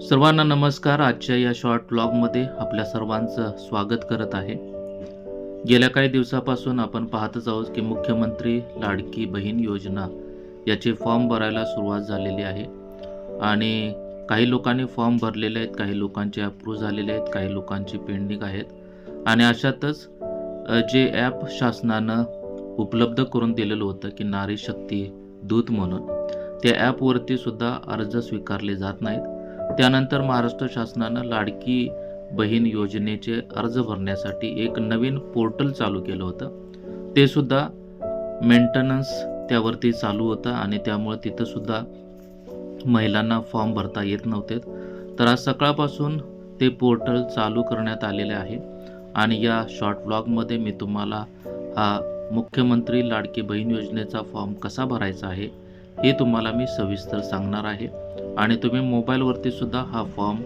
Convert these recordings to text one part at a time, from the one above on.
सर्वांना नमस्कार. आजच्या या शॉर्ट ब्लॉगमध्ये आपल्या सर्वांचं स्वागत करत आहे. गेल्या काही दिवसापासून आपण पाहतच आहोत की मुख्यमंत्री लाडकी बहीण योजना याचे फॉर्म भरायला सुरुवात झालेली आहे. आणि काही लोकांनी फॉर्म भरलेले आहेत काही लोकांचे अप्रूव्ह झालेले आहेत काही लोकांची पेंडिंग आहेत. आणि अशातच जे ॲप शासनानं उपलब्ध करून दिलेलं होतं की नारी शक्ती दूत म्हणून त्या ॲपवरती सुद्धा अर्ज स्वीकारले जात नाहीत. त्यानंतर महाराष्ट्र शासनानं लाडकी बहीण योजनेचे अर्ज भरण्यासाठी एक नवीन पोर्टल चालू केलं होतं. ते सुद्धा मेंटेनन्स त्यावरती चालू होतं आणि त्यामुळे तिथंसुद्धा महिलांना फॉर्म भरता येत नव्हते. तर आज सकाळपासून ते पोर्टल चालू करण्यात आलेले आहे आणि या शॉर्ट ब्लॉगमध्ये मी तुम्हाला हा मुख्यमंत्री लाडकी बहीण योजनेचा फॉर्म कसा भरायचा आहे हे तुम्हाला मी सविस्तर सांगणार आहे. आणि तुम्ही मोबाईलवरती सुद्धा हा फॉर्म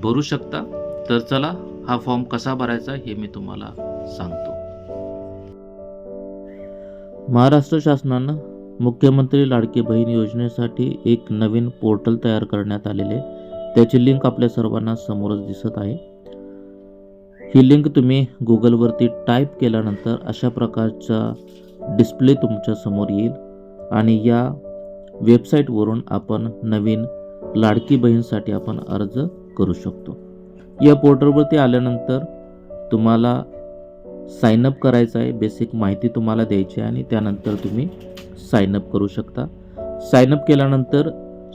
भरू शकता. तर चला हा फॉर्म कसा भरायचा हे मी तुम्हाला सांगतो. महाराष्ट्र शासनानं मुख्यमंत्री लाडकी बहीण योजनेसाठी एक नवीन पोर्टल तयार करण्यात आलेले त्याची लिंक आपल्या सर्वांना समोरच दिसत आहे. ही लिंक तुम्ही गुगलवरती टाईप केल्यानंतर अशा प्रकारचा डिस्प्ले तुमच्यासमोर येईल. आणि या वेबसाईटवरून आपण नवीन लाडकी बहीणसाठी आपण अर्ज करू शकतो. या पोर्टलवरती आल्यानंतर तुम्हाला साईनअप करायचं आहे बेसिक माहिती तुम्हाला द्यायची आहे आणि त्यानंतर तुम्ही साईनअप करू शकता. साईनअप केल्यानंतर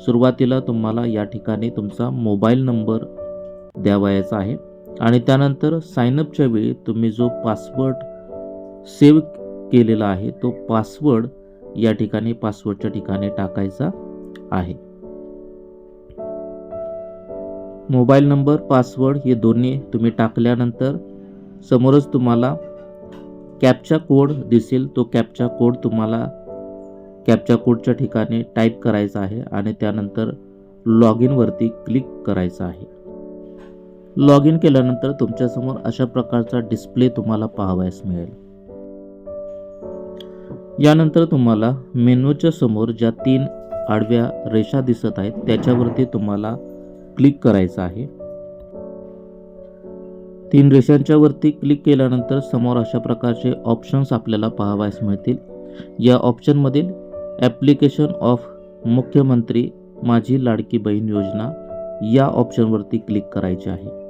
सुरुवातीला तुम्हाला या ठिकाणी तुमचा मोबाईल नंबर द्यावायचा आहे आणि त्यानंतर सायनअपच्या वेळी तुम्ही जो पासवर्ड सेव्ह केलेला आहे तो पासवर्ड या ठिकाणी पासवर्डच्या ठिकाणी टाकायचा आहे. मोबाईल नंबर पासवर्ड हे दोन्ही तुम्ही टाकल्यानंतर समोरच तुम्हाला कॅपचा कोड दिसेल. तो कॅपचा कोड तुम्हाला कॅपचा कोडच्या ठिकाणी टाईप करायचा आहे आणि त्यानंतर लॉग इनवरती क्लिक करायचं आहे. लॉग इन केल्यानंतर तुमच्यासमोर अशा प्रकारचा डिस्प्ले तुम्हाला पाहावयास मिळेल. यानंतर तुम्हाला मेनूच्या समोर ज्या तीन आडव्या रेषा दिसत आहेत त्याच्यावरती तुम्हाला क्लिक करायचं आहे. तीन रेषांच्या वरती क्लिक केल्यानंतर समोर अशा प्रकारचे ऑप्शन्स आपल्याला पाहावयास मिळतील. या ऑप्शनमधील ॲप्लिकेशन ऑफ मुख्यमंत्री माझी लाडकी बहीण योजना या ऑप्शनवरती क्लिक करायचे आहे.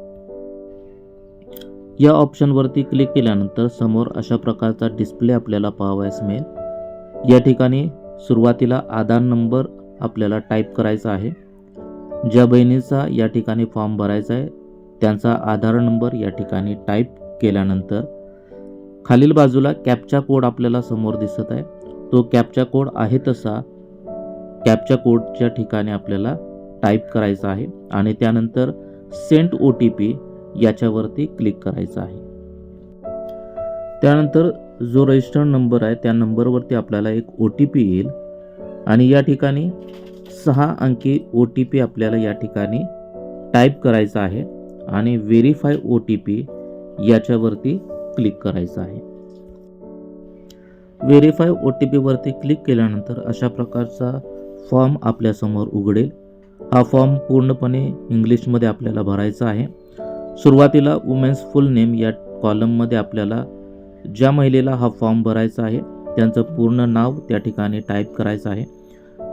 या ऑप्शनवरती क्लिक केल्यानंतर समोर अशा प्रकारचा डिस्प्ले आपल्याला पाहावयास मिळेल. या ठिकाणी सुरुवातीला आधार नंबर आपल्याला टाईप करायचा आहे. ज्या बहिणीचा या ठिकाणी फॉर्म भरायचा आहे त्यांचा आधार नंबर या ठिकाणी टाईप केल्यानंतर खालील बाजूला कॅपचा कोड आपल्याला समोर दिसत आहे. तो कॅपचा कोड आहे तसा कॅपच्या कोडच्या ठिकाणी आपल्याला टाईप करायचा आहे आणि त्यानंतर सेंट ओ टी पी याच्यावरती क्लिक करायचं आहे. त्यानंतर जो रजिस्टर्ड नंबर आहे त्या नंबरवरती आपल्याला एक ओ टी पी येईल. आणि या ठिकाणी सहा अंकी ओ टी पी आपल्याला या ठिकाणी टाईप करायचा आहे. आणि व्हेरीफाय ओ टी पी याच्यावरती क्लिक करायचं आहे. व्हेरीफाय ओ टी पीवरती क्लिक केल्यानंतर अशा प्रकारचा फॉर्म आपल्यासमोर उघडेल. हा फॉर्म पूर्णपणे इंग्लिशमध्ये आपल्याला भरायचा आहे. सुरुवातीला वुमेन्स फुल नेम या कॉलममध्ये आपल्याला ज्या महिलेला हा फॉर्म भरायचा आहे त्यांचं पूर्ण नाव त्या ठिकाणी टाईप करायचं आहे.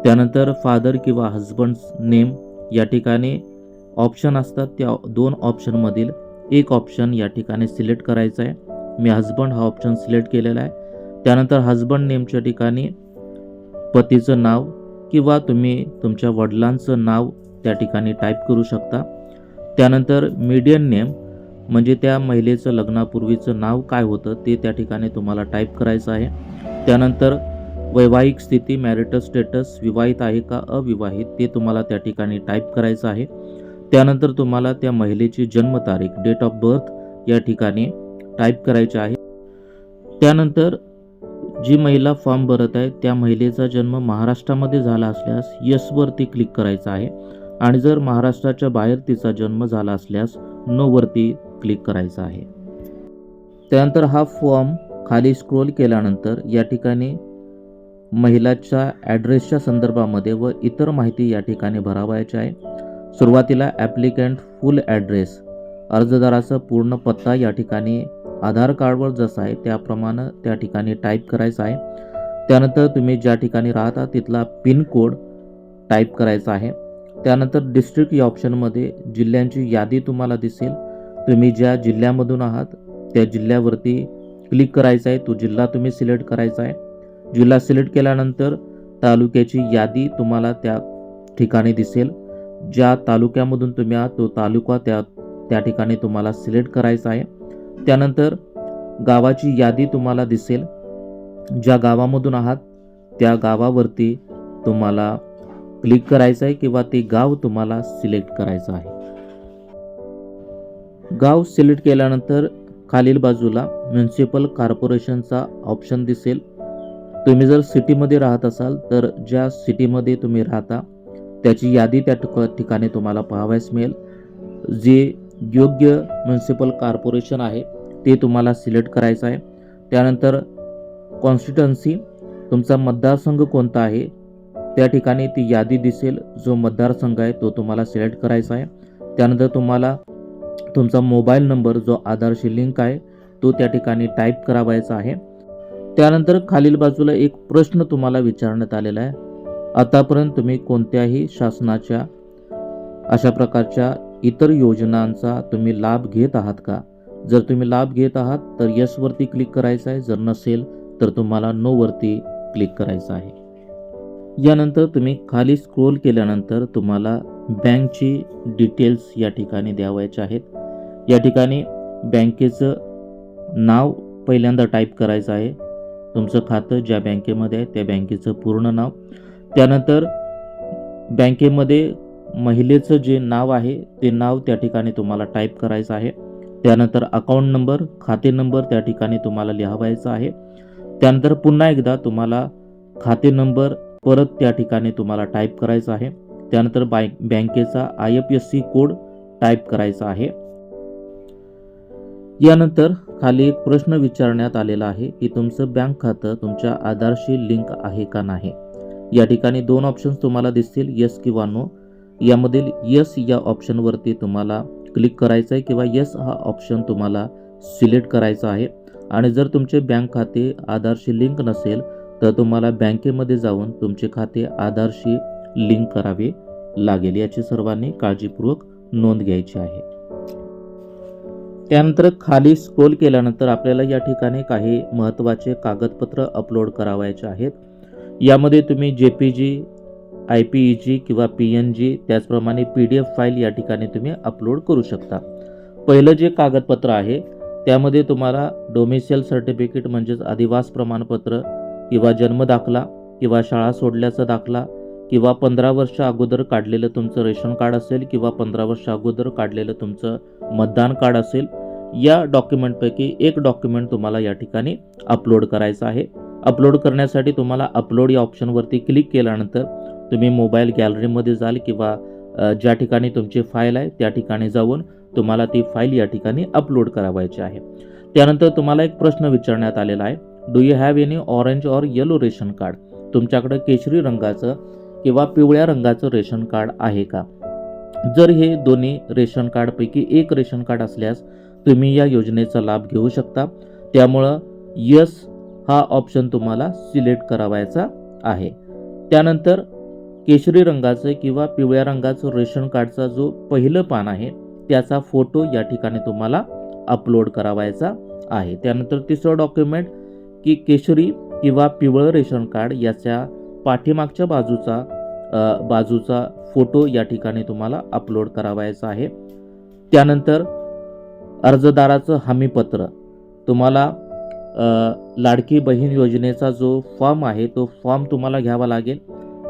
त्यानंतर फादर किंवा हजबंड्स नेम या ठिकाणी ऑप्शन असतात. त्या दोन ऑप्शनमधील एक ऑप्शन या ठिकाणी सिलेक्ट करायचं आहे. मी हजबंड हा ऑप्शन सिलेक्ट केलेला आहे. त्यानंतर हजबंड नेमच्या ठिकाणी पतीचं नाव किंवा तुम्ही तुमच्या वडिलांचं नाव त्या ठिकाणी टाईप करू शकता. त्यानंतर मीडियन नेम म्हणजे त्या महिलेचं लग्नापूर्वीचं नाव काय होतं ते त्या ठिकाणी तुम्हाला टाईप करायचं आहे. त्यानंतर वैवाहिक स्थिती मॅरिटल स्टेटस विवाहित आहे का अविवाहित ते तुम्हाला त्या ठिकाणी टाईप करायचं आहे. त्यानंतर तुम्हाला त्या महिलेची जन्मतारीख डेट ऑफ बर्थ या ठिकाणी टाईप करायचे आहे. त्यानंतर जी महिला फॉर्म भरत आहे त्या महिलेचा जन्म महाराष्ट्रामध्ये झाला असल्यास यसवरती क्लिक करायचा आहे. आणि जर महाराष्ट्राच्या बाहेर तिचा जन्म झाला असल्यास नोवरती क्लिक करायचा आहे. त्यानंतर हा फॉर्म खाली स्क्रोल केल्यानंतर या ठिकाणी महिलाच्या ॲड्रेसच्या संदर्भामध्ये व इतर माहिती या ठिकाणी भरावायची आहे. सुरुवातीला ॲप्लिकंट फुल ॲड्रेस अर्जदाराचा पूर्ण पत्ता या ठिकाणी आधार कार्डवर जसा आहे त्याप्रमाणे त्या ठिकाणी टाईप करायचा आहे. त्यानंतर तुम्ही ज्या ठिकाणी राहता तिथला पिनकोड टाईप करायचा आहे. त्यानंतर डिस्ट्रिक्ट या ऑप्शनमध्ये जिल्ह्यांची यादी तुम्हाला दिसेल. तुम्ही ज्या जिल्ह्यामधून आहात त्या जिल्ह्यावरती क्लिक करायचं आहे. तो जिल्हा तुम्ही सिलेक्ट करायचा आहे. जिल्हा सिलेक्ट केल्यानंतर तालुक्याची यादी तुम्हाला त्या ठिकाणी दिसेल. ज्या तालुक्यामधून तुम्ही आहात तो तालुका त्या त्या ठिकाणी तुम्हाला सिलेक्ट करायचा आहे. त्यानंतर गावाची यादी तुम्हाला दिसेल. ज्या गावामधून आहात त्या गावावरती तुम्हाला क्लिक करायचं आहे किंवा ते गाव तुम्हाला सिलेक्ट करायचं आहे. गाव सिलेक्ट केल्यानंतर खालील बाजूला म्युन्सिपल कॉर्पोरेशनचा ऑप्शन दिसेल. तुम्ही जर सिटीमध्ये राहत असाल तर ज्या सिटीमध्ये तुम्ही राहता त्याची यादी त्या ठिक- ठिकाणी तुम्हाला पाहावयास मिळेल. जे योग्य म्युन्सिपल कॉर्पोरेशन आहे ते तुम्हाला सिलेक्ट करायचं आहे. त्यानंतर कॉन्स्टिट्युन्सी तुमचा मतदारसंघ कोणता आहे त्या ठिकाणी ती यादी दिसेल जो मतदारसंघ आहे तो तुम्हाला सिलेक्ट करायचा आहे. त्यानंतर तुम्हाला तुमचा मोबाईल नंबर जो आधारशी लिंक आहे तो त्या ठिकाणी टाईप करावायचा आहे. त्यानंतर खालील बाजूला एक प्रश्न तुम्हाला विचारण्यात आलेला आहे. आतापर्यंत तुम्ही कोणत्याही शासनाच्या अशा प्रकारच्या इतर योजनांचा तुम्ही लाभ घेत आहात का? जर तुम्ही लाभ घेत आहात तर यसवरती क्लिक करायचं आहे. जर नसेल तर तुम्हाला नोवरती क्लिक करायचं आहे. यानंतर तुम्ही खाली स्क्रोल केल्यानंतर तुम्हाला बँकची डिटेल्स या ठिकाणी द्यावायचे आहेत. या ठिकाणी बँकेचं नाव पहिल्यांदा टाईप करायचं आहे. तुमचं खातं ज्या बँकेमध्ये आहे त्या बँकेचं पूर्ण नाव. त्यानंतर बँकेमध्ये महिलेचं जे नाव आहे ते नाव त्या ठिकाणी तुम्हाला टाईप करायचं आहे. त्यानंतर अकाउंट नंबर खाते नंबर त्या ठिकाणी तुम्हाला लिहावायचा आहे. त्यानंतर पुन्हा एकदा तुम्हाला खाते नंबर परत त्या ठिकाणी तुम्हाला टाईप करायचा आहे. त्यानंतर बँक बँकेचा I F S C code type करायचा आहे. यानंतर खाली एक प्रश्न विचारण्यात आलेला आहे की तुमचं बँक खातं तुमच्या आधारशी लिंक आहे का नाही? या ठिकाणी दोन ऑप्शन्स तुम्हाला दिसतील यस किंवा नो यामधील यस या ऑप्शनवरती तुम्हाला क्लिक करायचं आहे किंवा यस हा ऑप्शन तुम्हाला सिलेक्ट करायचा आहे. आणि जर तुमचे बँक खाते आधारशी लिंक नसेल तर तुम्हाला बँकेमध्ये जाऊन तुमचे खाते आधारशी लिंक करावे लागेल याची सर्वांनी काळजीपूर्वक नोंद घ्यायची आहे. त्यानंतर खाली स्क्रोल केल्यानंतर आपल्याला या ठिकाणी काही महत्त्वाचे कागदपत्र अपलोड करावायचे आहेत. यामध्ये तुम्ही J P G I P E G किंवा पी एन जी त्याचप्रमाणे पी डी एफ फाईल या ठिकाणी तुम्ही अपलोड करू शकता. पहिलं जे कागदपत्र आहे त्यामध्ये तुम्हाला डोमिसियल सर्टिफिकेट म्हणजेच अधिवास प्रमाणपत्र किंवा जन्म दाखला किंवा शाळा सोडल्याचा दाखला किंवा पंधरा वर्ष अगोदर काढलेलं तुमचं रेशन कार्ड असेल किंवा पंधरा वर्ष अगोदर काढलेलं तुमचं मतदान कार्ड असेल या डॉक्युमेंटपैकी एक डॉक्युमेंट तुम्हाला या ठिकाणी अपलोड करायचं आहे. अपलोड करण्यासाठी तुम्हाला अपलोड या ऑप्शनवरती क्लिक केल्यानंतर तुम्ही मोबाईल गॅलरीमध्ये जाल किंवा ज्या ठिकाणी तुमची फाईल आहे त्या ठिकाणी जाऊन तुम्हाला ती फाईल या ठिकाणी अपलोड करावायची आहे. त्यानंतर तुम्हाला एक प्रश्न विचारण्यात आलेला आहे. Do you have any orange or yellow ration card तुमच्याकडे केशरी रंगाचं किंवा पिवळ्या रंगाचं रेशन कार्ड आहे का? जर हे दोन्ही रेशन कार्डपैकी एक रेशन कार्ड असल्यास तुम्ही या योजनेचा लाभ घेऊ शकता. त्यामुळं यस हा ऑप्शन तुम्हाला सिलेक्ट करावायचा आहे. त्यानंतर केशरी रंगाचं किंवा पिवळ्या रंगाचं रेशन कार्डचा जो पहिलं पान आहे त्याचा फोटो या ठिकाणी तुम्हाला अपलोड करावायचा आहे. त्यानंतर तिसरं डॉक्युमेंट की केशरी किंवा पिवळं रेशन कार्ड याच्या पाठीमागच्या बाजूचा बाजूचा फोटो या ठिकाणी तुम्हाला अपलोड करावायचा आहे. त्यानंतर अर्जदाराचं हमीपत्र. तुम्हाला लाडकी बहीण योजनेचा जो फॉर्म आहे तो फॉर्म तुम्हाला घ्यावा लागेल.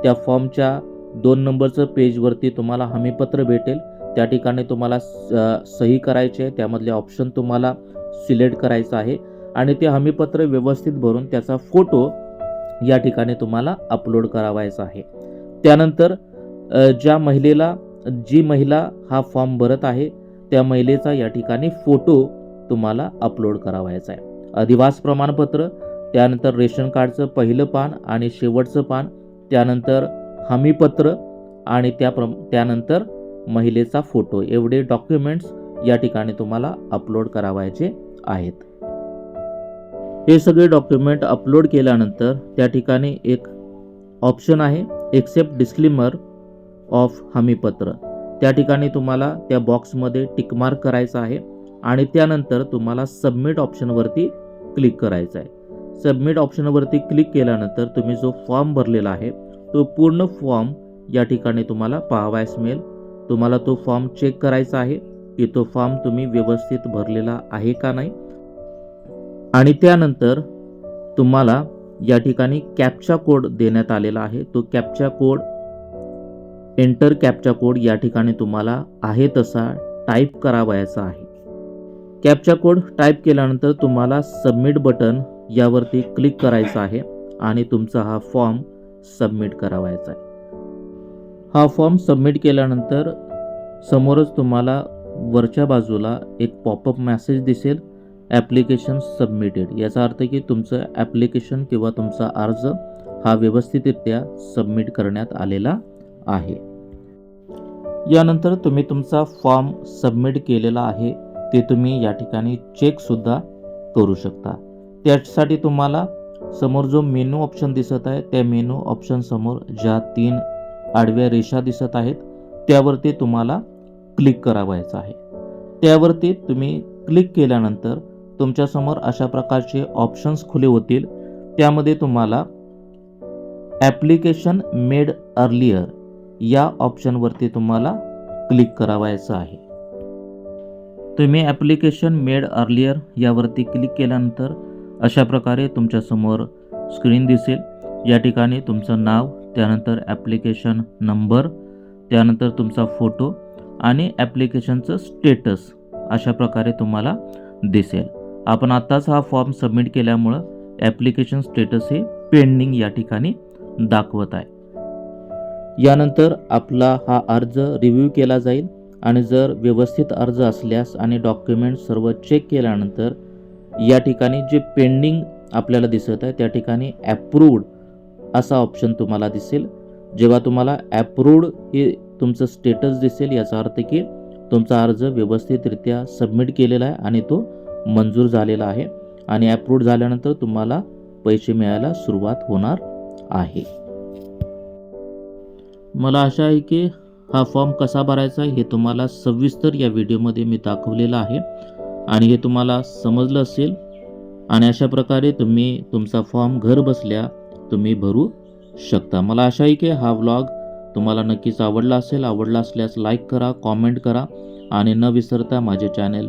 त्या फॉर्मच्या दोन नंबरचं पेजवरती तुम्हाला हमीपत्र भेटेल. त्या ठिकाणी तुम्हाला स- सही करायची आहे. त्यामधले ऑप्शन तुम्हाला सिलेक्ट करायचं आहे. आणि ते हमीपत्र व्यवस्थित भरून त्याचा फोटो या ठिकाणी तुम्हाला अपलोड करावायचा आहे. त्यानंतर ज्या महिलेला जी महिला हा फॉर्म भरत आहे त्या महिलेचा या ठिकाणी फोटो तुम्हाला अपलोड करावायचा आहे. अधिवास प्रमाणपत्र त्यानंतर रेशन कार्डचं पहिलं पान आणि शेवटचं पान त्यानंतर हमीपत्र आणि त्या प्र त्यानंतर महिलेचा फोटो एवढे डॉक्युमेंट्स या ठिकाणी तुम्हाला अपलोड करावायचे आहेत. हे सगळे डॉक्युमेंट अपलोड केल्यानंतर त्या ठिकाणी एक ऑप्शन आहे एक्सेप्ट डिस्क्लिमर ऑफ हमीपत्र. त्या ठिकाणी तुम्हाला त्या बॉक्समध्ये टिकमार्क करायचा आहे आणि त्यानंतर तुम्हाला सबमिट ऑप्शनवरती क्लिक करायचं आहे. सबमिट ऑप्शनवरती क्लिक केल्यानंतर तुम्ही जो फॉर्म भरलेला आहे तो पूर्ण फॉर्म या ठिकाणी तुम्हाला पाहावयास मिळेल. तुम्हाला तो फॉर्म चेक करायचा आहे की तो फॉर्म तुम्ही व्यवस्थित भरलेला आहे का नाही. आणि त्यानंतर तुम्हाला या ठिकाणी कॅपचा कोड देण्यात आलेला आहे. तो captcha code enter captcha code या ठिकाणी तुम्हाला आहे तसा टाईप करावयाचा आहे. कॅपचा कोड टाईप केल्यानंतर तुम्हाला सबमिट बटन यावरती क्लिक करायचं आहे आणि तुमचा हा फॉर्म सबमिट करावायचा आहे. हा फॉर्म सबमिट केल्यानंतर समोरच तुम्हाला वरच्या बाजूला एक पॉपअप मेसेज दिसेल. ॲप्लिकेशन सबमिटेड याचा अर्थ की तुमचं ॲप्लिकेशन किंवा तुमचा अर्ज हा व्यवस्थितरित्या सबमिट करण्यात आलेला आहे. यानंतर तुम्ही तुमचा फॉर्म सबमिट केलेला आहे ते तुम्ही या ठिकाणी चेकसुद्धा करू शकता. त्यासाठी तुम्हाला समोर जो मेनू ऑप्शन दिसत आहे त्या मेनू ऑप्शन समोर ज्या तीन आडव्या रेषा दिसत आहेत त्यावरती तुम्हाला क्लिक करावायचं आहे. त्यावरती तुम्ही क्लिक केल्यानंतर तुमच्यासमोर अशा प्रकारचे ऑप्शन्स खुले होतील. त्यामध्ये तुम्हाला ॲप्लिकेशन मेड अर्लियर या ऑप्शनवरती तुम्हाला क्लिक करावायचं आहे. तुम्ही ॲप्लिकेशन मेड अर्लियर यावरती क्लिक केल्यानंतर अशा प्रकारे तुमच्यासमोर स्क्रीन दिसेल. या ठिकाणी तुमचं नाव त्यानंतर ॲप्लिकेशन नंबर त्यानंतर तुमचा फोटो आणि ॲप्लिकेशनचं स्टेटस अशा प्रकारे तुम्हाला दिसेल. आपण आत्ताच हा फॉर्म सबमिट केल्यामुळं ॲप्लिकेशन स्टेटस हे पेंडिंग या ठिकाणी दाखवत आहे. यानंतर आपला हा अर्ज रिव्ह्यू केला जाईल आणि जर व्यवस्थित अर्ज असल्यास आणि डॉक्युमेंट सर्व चेक केल्यानंतर या ठिकाणी जे पेंडिंग आपल्याला दिसत आहे त्या ठिकाणी ॲप्रूव्ड असा ऑप्शन तुम्हाला दिसेल. जेव्हा तुम्हाला ॲप्रूव्ड हे तुमचं स्टेटस दिसेल याचा अर्थ की तुमचा अर्ज व्यवस्थितरित्या सबमिट केलेला आहे आणि तो मंजूर झालेला आहे आणि ॲप्रूव्ड झाल्यानंतर तुम्हाला पैसे मिळायला सुरुवात होणार आहे. मला आशा आहे की हा फॉर्म कसा भरायचा हे तुम्हाला सविस्तर या व्हिडिओमध्ये मी दाखवलेलं आहे. आणि हे तुम्हाला समजलं असेल आणि अशा प्रकारे तुम्ही तुमचा फॉर्म घर बसल्या तुम्ही भरू शकता. मला आशा आहे की हा व्लॉग तुम्हाला नक्कीच आवडला असेल. आवडला असल्यास लाईक करा कॉमेंट करा आणि न विसरता माझे चॅनेल